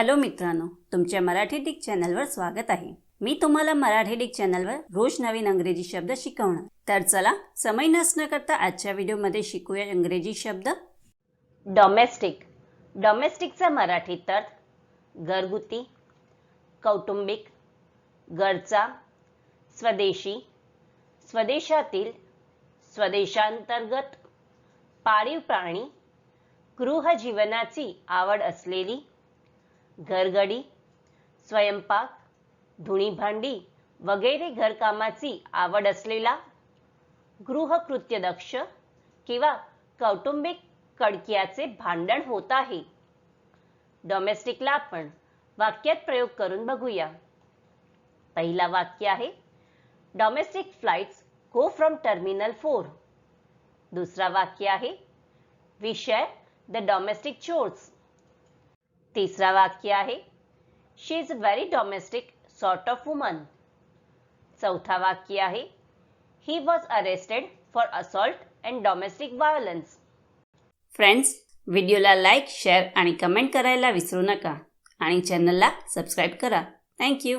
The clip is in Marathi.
हॅलो मित्रांनो तुमच्या मराठी डिक चॅनलवर स्वागत आहे. मी तुम्हाला मराठी डिक चॅनलवर रोज नवीन अंग्रेजी शब्द शिकवणार. तर चला समय नसणं करता आजच्या व्हिडिओमध्ये शिकूया इंग्रजी शब्द. डॉमेस्टिक डॉमेस्टिकचा मराठीत अर्थ घरगुती कौटुंबिक घरचा स्वदेशी स्वदेशातील स्वदेशांतर्गत पाळीव प्राणी गृहजीवनाची आवड असलेली घरगडी स्वयंपाक धुणी भांडी वगैरे घरकामाची आवड असलेला गृहकृत्यदक्ष किंवा कौटुंबिक कडकियाचे भांडण होत आहे. डॉमेस्टिकला आपण वाक्यात प्रयोग करून बघूया. पहिला वाक्य आहे domestic flights go from terminal four दुसरा वाक्य आहे विषय द डॉमेस्टिक चोर्स तिसरा वाक्य आहे. She is very domestic sort of woman चौथा वाक्य आहे. He was arrested for assault and domestic violence friends व्हिडिओला लाईक शेअर आणि कमेंट करायला विसरू नका. आणि चॅनलला सबस्क्राईब करा. थँक्यू